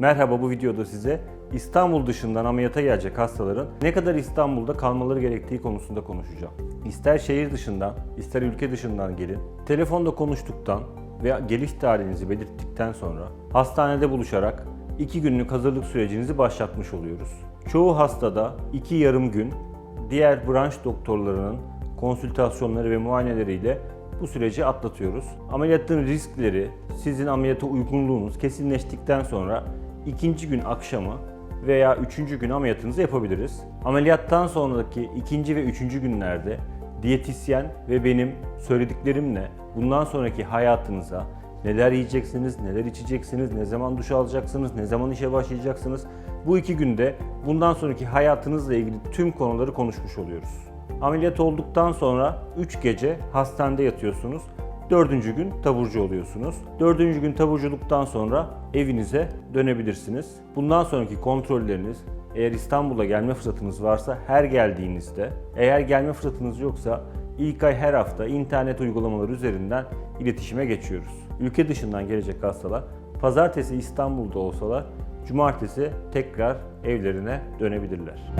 Merhaba bu videoda size İstanbul dışından ameliyata gelecek hastaların ne kadar İstanbul'da kalmaları gerektiği konusunda konuşacağım. İster şehir dışından, ister ülke dışından gelin. Telefonda konuştuktan ve geliş tarihinizi belirttikten sonra hastanede buluşarak 2 günlük hazırlık sürecinizi başlatmış oluyoruz. Çoğu hastada 2 yarım gün diğer branş doktorlarının konsültasyonları ve muayeneleriyle bu süreci atlatıyoruz. Ameliyatın riskleri, sizin ameliyata uygunluğunuz kesinleştikten sonra ikinci gün akşamı veya üçüncü gün ameliyatınızı yapabiliriz. Ameliyattan sonraki ikinci ve üçüncü günlerde diyetisyen ve benim söylediklerimle bundan sonraki hayatınıza neler yiyeceksiniz, neler içeceksiniz, ne zaman duş alacaksınız, ne zaman işe başlayacaksınız. Bu iki günde bundan sonraki hayatınızla ilgili tüm konuları konuşmuş oluyoruz. Ameliyat olduktan sonra 3 gece hastanede yatıyorsunuz. Dördüncü gün taburcu oluyorsunuz. Dördüncü gün taburculuktan sonra evinize dönebilirsiniz. Bundan sonraki kontrolleriniz eğer İstanbul'a gelme fırsatınız varsa her geldiğinizde, eğer gelme fırsatınız yoksa ilk ay her hafta internet uygulamaları üzerinden iletişime geçiyoruz. Ülke dışından gelecek hastalar pazartesi İstanbul'da olsalar cumartesi tekrar evlerine dönebilirler.